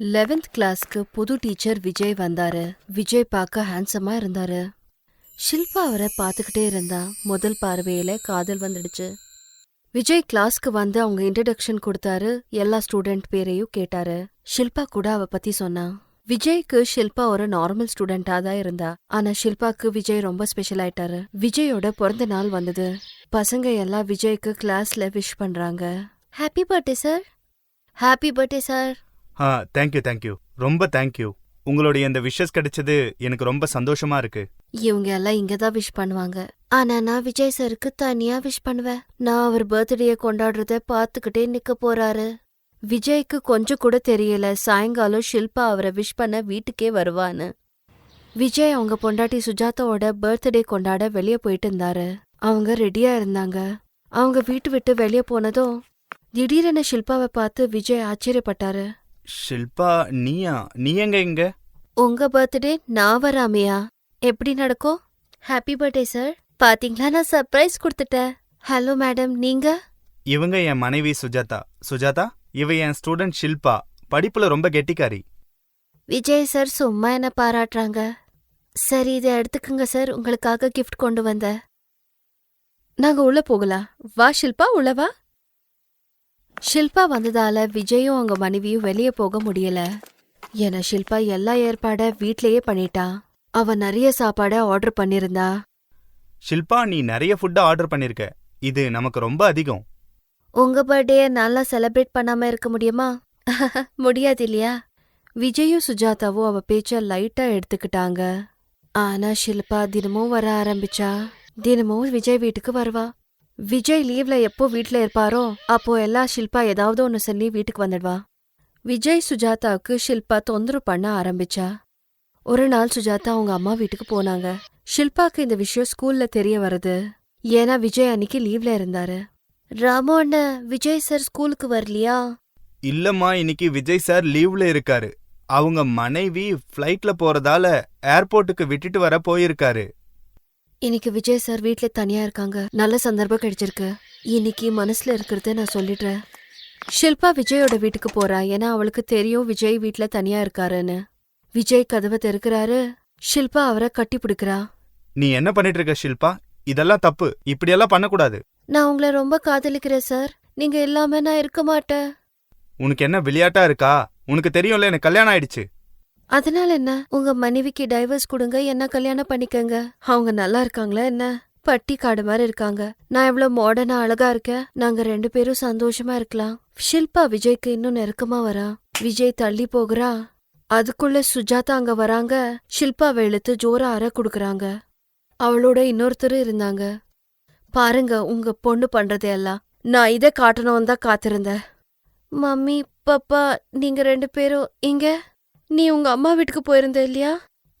Eleventh கிளாஸ்க்கு புது teacher Vijay வந்தாரு. விஜய் பார்க்க ஹேண்ட்ஸமா இருந்தாரு. ஷில்பா அவரை பார்த்துக்கிட்டே இருந்தா முதல் பார்வையில காதல் வந்துடுச்சு. விஜய் கிளாஸ்க்கு வந்து அவங்க இன்ட்ரடக்ஷன் கொடுத்தாரு எல்லா ஸ்டூடெண்ட் பேரையும் கேட்டாரு. ஷில்பா கூட அவ பத்தி சொன்னா. விஜய்க்கு ஷில்பா ஒரு நார்மல் ஸ்டூடெண்டா தான் இருந்தா. ஆனா ஷில்பாக்கு விஜய் ரொம்ப ஸ்பெஷல் ஆயிட்டாரு. விஜயோட பிறந்த நாள் வந்தது. பசங்க எல்லாம் விஜய்க்கு கிளாஸ்ல விஷ் பண்றாங்க. Happy birthday sir happy birthday sir ah thank you thank you ரொம்ப தேங்க்யூ உங்களுடைய இந்த விஷஸ் கிடைச்சது எனக்கு ரொம்ப சந்தோஷமா இருக்கு. இவங்க எல்லாம் இங்க தான் விஷ் பண்ணுவாங்க. ஆனா நான் விஜய் சாருக்கு தனியா விஷ் பண்ணுவேன். நான் அவர் பர்த்டேய கொண்டாடுறத பாத்துக்கிட்டே நிக்க போறாரு. விஜய்க்கு கொஞ்சம் கூட தெரியல சாயங்காலம் ஷில்பா அவரை விஷ் பண்ண வீட்டுக்கே வருவான்னு. விஜய் அவங்க பொண்டாட்டி சுஜாதாவோட பர்த்டே கொண்டாட வெளியே போயிட்டு இருந்தாரு. அவங்க ரெடியா இருந்தாங்க. அவங்க வீட்டு விட்டு வெளியே போனதும் திடீரென ஷில்பாவை பார்த்து விஜய் ஆச்சரியப்பட்டாரு. ஷில்பா நீயா? நீ எங்க இங்க? உங்க பர்த்டே நான் வராமையா எப்படி நடக்கும்? ஹாப்பி பர்த்டே சார் பாத்தீங்களா? நான் சர்ப்ரைஸ் கொடுத்துட்டேன். ஹலோ மேடம் நீங்க? இவங்க என் மனைவி சுஜாதா. சுஜாதா இவ என் ஸ்டூடெண்ட் ஷில்பா. படிப்புல ரொம்ப கெட்டிக்காரி. விஜய் சார் சும்மா என்ன பாராட்டுறாங்க. சரி இதை எடுத்துக்கங்க சார் உங்களுக்காக கிஃப்ட் கொண்டு வந்தேன். நாங்க உள்ள போகலாம். வா ஷில்பா உள்ள வா. ஷில்பா வந்ததால விஜயும் அவங்க மனைவியும் வெளியே போக முடியல. ஏன்னா ஷில்பா எல்லா ஏற்பாட வீட்லயே பண்ணிட்டா. அவ நிறைய சாப்பாட ஆர்டர் பண்ணிருந்தா. ஷில்பா நீ நிறைய ஃபுட்ட ஆர்டர் பண்ணிருக்க. இது நமக்கு ரொம்ப அதிகம். உங்க பர்த்டே நல்லா செலிப்ரேட் பண்ணாம இருக்க முடியுமா? முடியாது இல்லையா? விஜயும் சுஜாதாவும் அவ பேச்ச லைட்டா எடுத்துக்கிட்டாங்க. ஆனா ஷில்பா தினமும் வர ஆரம்பிச்சா. தினமும் விஜய் வீட்டுக்கு வருவா. விஜய் லீவ்ல எப்போ வீட்ல இருப்பாரோ அப்போ எல்லாம் ஷில்பா ஏதாவது ஒன்னு சொல்லி வீட்டுக்கு வந்துடுவா. விஜய் சுஜாதாவுக்கு ஷில்பா தொந்தரவு பண்ண ஆரம்பிச்சா. ஒரு நாள் சுஜாதா அவங்க அம்மா வீட்டுக்கு போனாங்க. ஷில்பாக்கு இந்த விஷயம் ஸ்கூல்ல தெரிய வருது ஏன்னா விஜய் அன்னைக்கு லீவ்ல இருந்தாரு. ராமு அண்ணன் விஜய் சார் ஸ்கூலுக்கு வரலையா? இல்லம்மா இன்னைக்கு விஜய் சார் லீவ்ல இருக்காரு. அவங்க மனைவி ஃப்ளைட்ல போறதால ஏர்போர்ட்டுக்கு விட்டுட்டு வர போயிருக்காரு. இன்னைக்கு விஜய் சார் வீட்ல தனியா இருக்காங்க. நல்ல சந்தர்ப்பம் கிடைச்சிருக்கு. இன்னைக்கு மனசுல இருக்கிறத நான் சொல்லிடுறேன். ஷில்பா விஜயோட வீட்டுக்கு போறா. ஏன்னா அவளுக்கு தெரியும் விஜய் வீட்ல தனியா இருக்காருன்னு. விஜய் கதவை திறக்கிறாரு. ஷில்பா அவரை கட்டி பிடிக்கிறா. நீ என்ன பண்ணிட்டு இருக்க ஷில்பா? இதெல்லாம் தப்பு. இப்படியெல்லாம் பண்ணக்கூடாது. நான் உங்களை ரொம்ப காதலிக்கிறேன் சார். நீங்க இல்லாம நான் இருக்க மாட்டேன். உனக்கு என்ன விளையாட்டா இருக்கா? உனக்கு தெரியும்ல எனக்கு கல்யாணம் ஆயிடுச்சு. அதனால என்ன? உங்க மனைவிக்கு டைவர்ஸ் கொடுங்க என்ன கல்யாணம் பண்ணிக்கங்க. அவங்க நல்லா இருக்காங்களா என்ன? பட்டி காடு மாதிரி இருக்காங்க. நான் எவ்வளவு மாடர்னா அழகா இருக்கேன். நாங்க ரெண்டு பேரும் சந்தோஷமா இருக்கலாம். ஷில்பா விஜய்க்கு இன்னும் நெருக்கமா வரா. விஜய் தள்ளி போகிறா. அதுக்குள்ள சுஜாதா அங்க வராங்க. ஷில்பாவை இழுத்து ஜோரா அற குடுக்கறாங்க. அவளோட இன்னொருத்தர் இருந்தாங்க. பாருங்க உங்க பொண்ணு பண்றதையெல்லாம் நான் இதை காட்டணும் தான் காத்திருந்தேன். மம்மி பாப்பா நீங்க ரெண்டு பேரும் இங்க? நீ உங்க அம்மா வீட்டுக்கு போயிருந்த இல்லையா?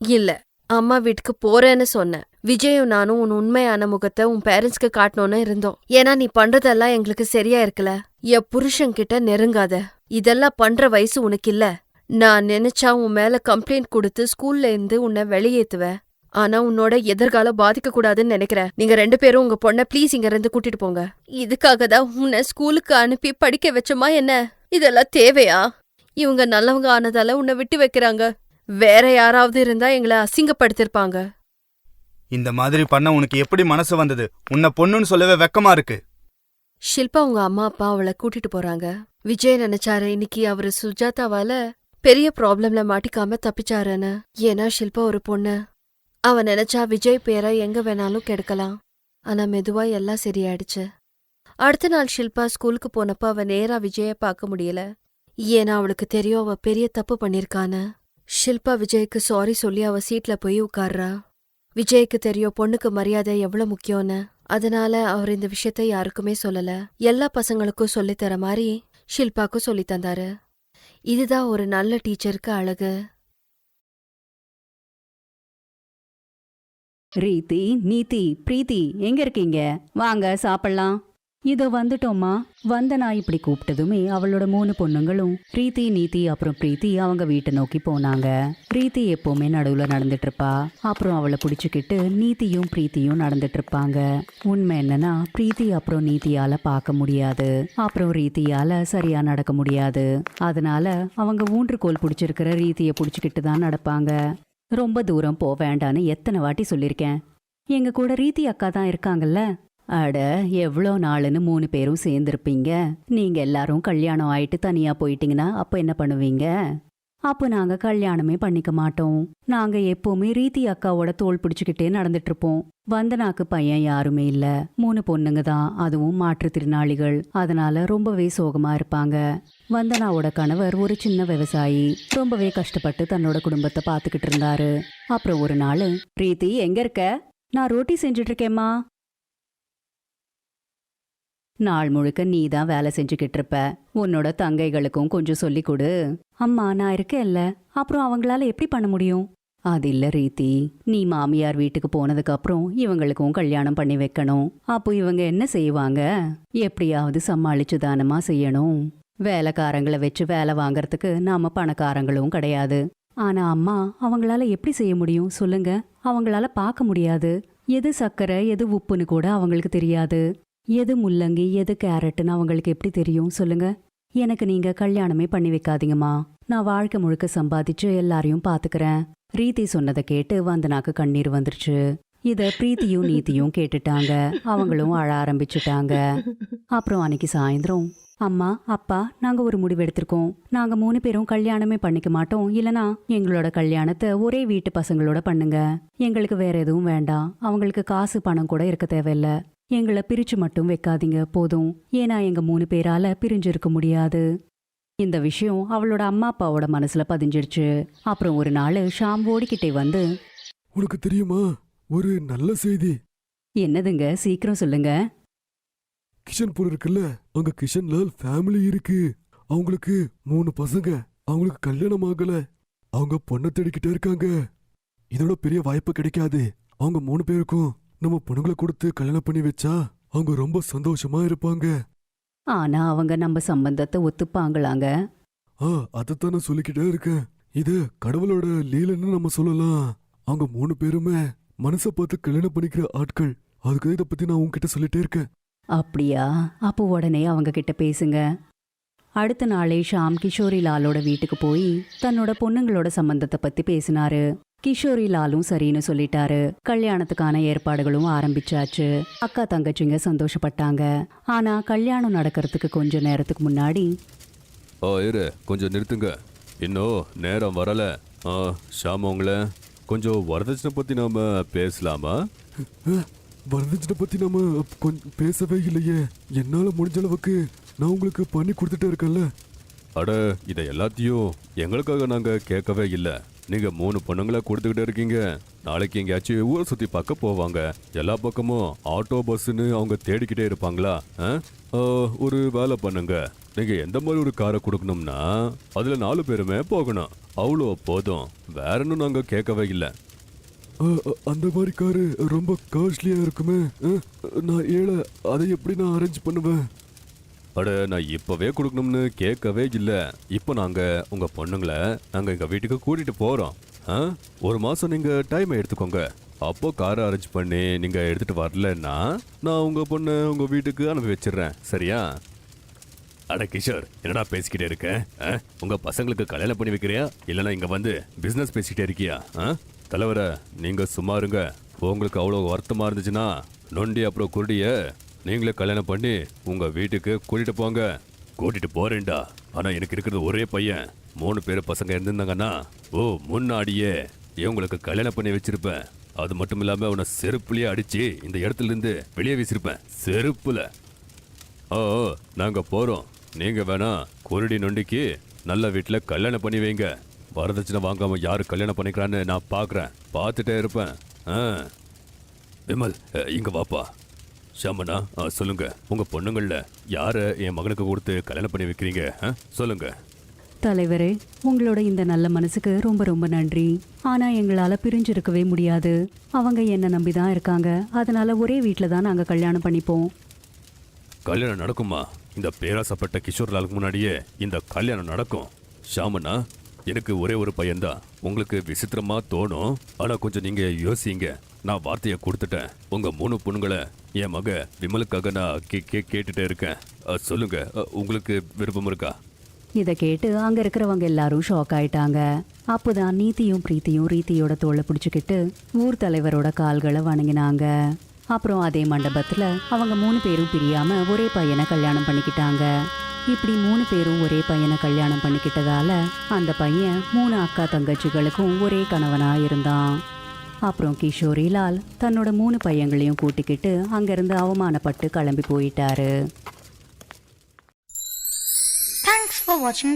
இல்ல. அம்மா வீட்டுக்கு போறேன்னு சொன்னேன் விஜயும் நானும் உன் உண்மையான முகத்தை உன் பேரண்ட்ஸ்க்கு காட்டணும்னு இருந்தோம். ஏன்னா நீ பண்றதெல்லாம் எங்களுக்கு சரியா இருக்கல என் புருஷன் கிட்ட நெருங்காத. இதெல்லாம் பண்ற வயசு உனக்கு இல்ல. நான் நினைச்சா உன் மேல கம்ப்ளைண்ட் கொடுத்து ஸ்கூல்ல இருந்து உன்னை வெளியேத்துவேன் ஆனா உன்னோட எதிர்காலம் பாதிக்க கூடாதுன்னு நினைக்கிறேன் நீங்க ரெண்டு பேரும் உங்க பொண்ண ப்ளீஸ் இங்க இருந்து கூட்டிட்டு போங்க. இதுக்காக தான் உன்னை ஸ்கூலுக்கு அனுப்பி படிக்க வச்சோமா என்ன? இதெல்லாம் தேவையா? இவங்க நல்லவங்க ஆனதால உன்னை விட்டு வைக்கிறாங்க. வேற யாராவது இருந்தா எங்களை அசிங்கப்படுத்திருப்பாங்க. இந்த மாதிரி பண்ண உனக்கு எப்படி மனசு வந்தது? உன்னை பொண்ணுன்னு சொல்லவே வெக்கமா இருக்கு. ஷில்பா உங்க அம்மா அப்பா அவளை கூட்டிட்டு போறாங்க. விஜய் நினைச்சாரு இன்னைக்கு அவரு சுஜாதாவால பெரிய ப்ராப்ளம்ல மாட்டிக்காம தப்பிச்சாருன்னு. ஏன்னா ஷில்பா ஒரு பொண்ணு. அவன் நினைச்சா விஜய் பேரை எங்க வேணாலும் கெடுக்கலாம். ஆனா மெதுவா எல்லாம் சரியாயிடுச்சு. அடுத்த நாள் ஷில்பா ஸ்கூலுக்கு போனப்ப அவ நேரா விஜய பார்க்க முடியல. ஏன்னா அவளுக்கு தெரியும் அவ பெரிய தப்பு பண்ணிருக்கான்னு. ஷில்பா விஜய்க்கு சாரி சொல்லி அவ சீட்ல போய் உட்கார்றா. விஜய்க்கு தெரியும் பொண்ணுக்கு மரியாதை எவ்வளவு முக்கியம்னு. அதனால அவர் இந்த விஷயத்த யாருக்குமே சொல்லல. எல்லா பசங்களுக்கும் சொல்லித் தர மாதிரி ஷில்பாக்கும் சொல்லித் தந்தாரு. இதுதான் ஒரு நல்ல டீச்சருக்கு அழகு. ரீதி நீதி பிரீத்தி எங்க இருக்கீங்க? வாங்க சாப்பிடலாம். இதோ வந்துட்டோம்மா. வந்தனா இப்படி கூப்பிட்டதுமே அவளோட மூணு பொண்ணுங்களும் பிரீத்தி நீதி அப்புறம் பிரீத்தி அவங்க வீட்டை நோக்கி போனாங்க. பிரீத்தி எப்பவுமே நடுவுல நடந்துட்டு இருப்பா அப்புறம் அவளை பிடிச்சுக்கிட்டு நீதியும் பிரீத்தியும் நடந்துட்டு இருப்பாங்க உண்மை என்னன்னா பிரீத்தி அப்புறம் நீதியால பார்க்க முடியாது. அப்புறம் ரீதியால சரியா நடக்க முடியாது. அதனால அவங்க ஊன்றுகோல் பிடிச்சிருக்கிற ரீதியை பிடிச்சிக்கிட்டு தான் நடப்பாங்க. ரொம்ப தூரம் போக வேண்டான்னு எத்தனை வாட்டி சொல்லியிருக்கேன். எங்க கூட ரீதி அக்கா தான் இருக்காங்கல்ல? அட எவ்வளோ நாளுன்னு மூணு பேரும் சேர்ந்துருப்பீங்க. நீங்கள் எல்லாரும் கல்யாணம் ஆயிட்டு தனியாக போயிட்டீங்கன்னா அப்போ என்ன பண்ணுவீங்க? அப்போ நாங்கள் கல்யாணமே பண்ணிக்க மாட்டோம். நாங்கள் எப்போவுமே ரீதி அக்காவோட தோல் பிடிச்சிக்கிட்டே நடந்துட்டு இருப்போம் வந்தனாக்கு பையன் யாருமே இல்லை. மூணு பொண்ணுங்க தான். அதுவும் மாற்றுத்திறனாளிகள் அதனால ரொம்பவே சோகமாக இருப்பாங்க. வந்தனாவோட கணவர் ஒரு சின்ன விவசாயி. ரொம்பவே கஷ்டப்பட்டு தன்னோட குடும்பத்தை பார்த்துக்கிட்டு இருந்தாரு. அப்புறம் ஒரு நாள் பிரீத்தி எங்க இருக்க? நான் ரோட்டி செஞ்சுட்டு இருக்கேம்மா. நாள் முழுக்க நீ தான் வேலை செஞ்சுக்கிட்டு இருப்ப உன்னோட தங்கைகளுக்கும் கொஞ்சம் சொல்லி கொடு. அம்மா நான் இருக்கேன்ல. அப்புறம் அவங்களால எப்படி பண்ண முடியும்? அது இல்ல ரீதி நீ மாமியார் வீட்டுக்கு போனதுக்கு அப்புறம் இவங்களுக்கும் கல்யாணம் பண்ணி வைக்கணும். அப்போ இவங்க என்ன செய்வாங்க? எப்படியாவது சமாளிச்சு தானமா செய்யணும்? வேலைக்காரங்களை வச்சு வேலை வாங்கறதுக்கு நாம பணக்காரங்களும் கிடையாது. ஆனா அம்மா அவங்களால எப்படி செய்ய முடியும்? சொல்லுங்க. அவங்களால பார்க்க முடியாது. எது சக்கரை எது உப்புன்னு கூட அவங்களுக்கு தெரியாது. எது முள்ளங்கி எது கேரட்டுன்னு அவங்களுக்கு எப்படி தெரியும்? சொல்லுங்க. எனக்கு நீங்க கல்யாணமே பண்ணி வைக்காதீங்கம்மா. நான் வாழ்க்கை முழுக்க சம்பாதிச்சு எல்லாரையும் பாத்துக்கிறேன். ரீதி சொன்னதை கேட்டு வந்தனாக்கு கண்ணீர் வந்துருச்சு. இத பிரீத்தியும் நீதியும் கேட்டுட்டாங்க. அவங்களும் அழ ஆரம்பிச்சுட்டாங்க. அப்புறம் அன்னைக்கு சாயந்தரம். அம்மா அப்பா நாங்க ஒரு முடிவு எடுத்திருக்கோம். நாங்க மூணு பேரும் கல்யாணமே பண்ணிக்க மாட்டோம். இல்லனா எங்களோட கல்யாணத்தை ஒரே வீட்டு பசங்களோட பண்ணுங்க. எங்களுக்கு வேற எதுவும் வேண்டாம். அவங்களுக்கு காசு பணம் கூட இருக்க தேவையில்ல. எங்களை பிரிச்சு மட்டும் வைக்காதீங்க போதும். ஏன்னா எங்க மூணு பேரால பிரிஞ்சு இருக்க முடியாது. இந்த விஷயம் அவளோட அம்மா அப்பாவோட மனசுல பதிஞ்சிடுச்சு அப்புறம் ஒரு நாள் ஷாம் ஓடிக்கிட்டே வந்து உனக்கு தெரியுமா? ஒரு நல்ல செய்தி. என்னதுங்க? சீக்கிரம் சொல்லுங்க. கிஷன்பூர் இருக்குல்ல அங்க கிஷன்லால் ஃபேமிலி இருக்கு. அவங்களுக்கு மூணு பசங்க. அவங்களுக்கு கல்யாணம் ஆகல. அவங்க பொண்ணை தேடிக்கிட்டே இருக்காங்க. இதோட பெரிய வாய்ப்பு கிடைக்காது. அவங்க மூணு பேருக்கும். நம்ம பொண்ணுங்களை கொடுத்து கல்யாணம் பண்ணி வச்சா அவங்க ரொம்ப சந்தோஷமா இருப்பாங்க. ஆனா அவங்க நம்ம சம்பந்தத்தை ஒத்துப்பாங்களாங்க? ஆ அதைத்தான் நான் சொல்லிக்கிட்டே இருக்கேன். இது கடவுளோட லீலன்னு நம்ம சொல்லலாம். அவங்க மூணு பேருமே மனசை பார்த்து கல்யாணம் பண்ணிக்கிற ஆட்கள். அதுக்கு இதை பத்தி நான் உன்கிட்ட சொல்லிட்டே இருக்கேன். அப்படியா? அப்போ உடனே அவங்க கிட்ட பேசுங்க. அடுத்த நாளே ஷாம் கிஷோரி லாலோட வீட்டுக்கு போய் தன்னோட பொண்ணுங்களோட சம்பந்தத்தை பத்தி பேசினாரு. கிஷோரி லாலும் சரின்னு சொல்லிட்டாரு. கல்யாணத்துக்கான ஏற்பாடுகளும் ஆரம்பிச்சாச்சு. அக்கா தங்கச்சிங்க சந்தோஷப்பட்டாங்க. ஆனா கல்யாணம் நடக்கிறதுக்கு கொஞ்ச நேரத்துக்கு முன்னாடி ஓ இரு கொஞ்சம் நிறுத்துங்க. இன்னும் நேரம் வரல. ஆ ஷாம் உங்களை கொஞ்சம் வரதட்சணை பற்றி நாம பேசலாமா? வரதட்சணை பத்தி நாம கொஞ்சம் பேசவே இல்லையே. என்னால முடிஞ்ச அளவுக்கு நான் உங்களுக்கு பண்ணி கொடுத்துட்டே இருக்கேன்ல. அட இதை எல்லாத்தையும் எங்களுக்காக நாங்கள் கேட்கவே இல்லை. நீங்கள் மூணு பொண்ணுங்களை கொடுத்துக்கிட்டே இருக்கீங்க. நாளைக்கு எங்கேயாச்சும் ஊரை சுற்றி பார்க்க போவாங்க. எல்லா பக்கமும் ஆட்டோ பஸ்ஸுன்னு அவங்க தேடிக்கிட்டே இருப்பாங்களா? ஆ? ஒரு வேலை பண்ணுங்க. நீங்கள் எந்த மாதிரி ஒரு காரை கொடுக்கணும்னா அதில் நாலு பேருமே போகணும். அவ்வளோ போதும். வேற இன்னும் நாங்கள் கேட்கவே இல்லை. அந்த மாதிரி காரு ரொம்ப காஸ்ட்லியா இருக்குமே. நான் ஏழை அதை எப்படி நான் அரேஞ்ச் பண்ணுவேன்? அட நான் இப்போவே கொடுக்கணும்னு கேட்கவே இல்லை. இப்போ நாங்கள் உங்கள் பொண்ணுங்களை நாங்கள் எங்கள் வீட்டுக்கு கூட்டிகிட்டு போகிறோம் ஆ? ஒரு மாதம் நீங்கள் டைமை எடுத்துக்கோங்க. அப்போ காரை அரேஞ்ச் பண்ணி நீங்கள் எடுத்துகிட்டு வரலன்னா நான் உங்கள் பொண்ணை உங்கள் வீட்டுக்கு அனுப்பி வச்சிடுறேன். சரியா? அட கிஷோர் என்னடா பேசிக்கிட்டே இருக்க? ஆ? உங்க பசங்களுக்கு கல்யாணம் பண்ணி வைக்கிறியா? இல்லைன்னா இங்க வந்து பிசினஸ் பேசிக்கிட்டே இருக்கியா? ஆ? தலைவரை நீங்க சும்மா இருங்க. உங்களுக்கு அவ்வளோ வருத்தமா இருந்துச்சுன்னா நொண்டி அப்புறம் குருடிய நீங்களே கல்யாணம் பண்ணி உங்கள் வீட்டுக்கு கூட்டிகிட்டு போங்க. கூட்டிட்டு போறேன்டா. ஆனா எனக்கு இருக்கிறது ஒரே பையன். மூணு பேர் பசங்க இருந்திருந்தாங்கன்னா ஓ முன்னாடியே இவங்களுக்கு கல்யாணம் பண்ணி வச்சிருப்பேன். அது மட்டும் இல்லாம உன்னை செருப்புலயே அடிச்சு இந்த இடத்துல இருந்து வெளியே வீசிருப்பேன். செருப்புல. ஓ நாங்கள் நாங்க போறோம். நீங்க வேணா குருடி நொண்டிக்கு நல்ல வீட்டுல கல்யாணம் பண்ணி வைங்க. வரதட்சணை வாங்காம யாரு கல்யாணம் பண்ணிக்கிறான்னு நான் பாக்குறேன். பார்த்துட்டே இருப்பேன். ஆ. விமல் இங்கே இங்க வாப்பா. ஆ, சொல்லுங்க. உங்க பொண்ணுங்கள்ல யார என் மகனுக்கு கொடுத்து கல்யாணம் பண்ணி வைக்கிறீங்க? சொல்லுங்க. தலைவரே உங்களோட இந்த நல்ல மனசுக்கு ரொம்ப ரொம்ப நன்றி. ஆனா எங்களால பிரிஞ்சிருக்கவே முடியாது. அவங்க என்ன நம்பி தான் இருக்காங்க. அதனால ஒரே வீட்ல தான் நாங்க கல்யாணம் பண்ணிப்போம். கல்யாணம் நடக்குமா? இந்த பேராசப்பட்ட கிஷோர்லாலுக்கு முன்னாடியே இந்த கல்யாணம் நடக்கும். ஷாமண்ணா எனக்கு ஒரே ஒரு பையன்தான். உங்களுக்கு விசித்திரமா தோணும். ஆனா கொஞ்சம் நீங்க யோசிங்க. நான் வார்த்தையை கொடுத்துட்டேன். உங்க மூணு பொண்ணுங்களை என் மக விமலுக்காக நான் கே கே கேட்டுட்டே இருக்கேன். சொல்லுங்க. உங்களுக்கு விருப்பம் இருக்கா? இதை கேட்டு அங்க இருக்கிறவங்க எல்லாரும் ஷாக் ஆயிட்டாங்க. அப்போதான் நீதியும் பிரீத்தியும் ரீத்தியோட தோலை பிடிச்சிக்கிட்டு ஊர் தலைவரோட கால்களை வணங்கினாங்க. அப்புறம் அதே மண்டபத்துல அவங்க மூணு பேரும் பிரியாம ஒரே பையனை கல்யாணம் பண்ணிக்கிட்டாங்க. இப்படி மூணு பேரும் ஒரே பையனை கல்யாணம் பண்ணிக்கிட்டதால அந்த பையன் மூணு அக்கா தங்கச்சிகளுக்கும் ஒரே கணவனா இருந்தான் அப்புறம் கிஷோரிலால் தன்னோட மூணு பையங்களையும் கூட்டிக்கிட்டு அங்கிருந்து அவமானப்பட்டு கிளம்பி போயிட்டாரு Thanks for watching.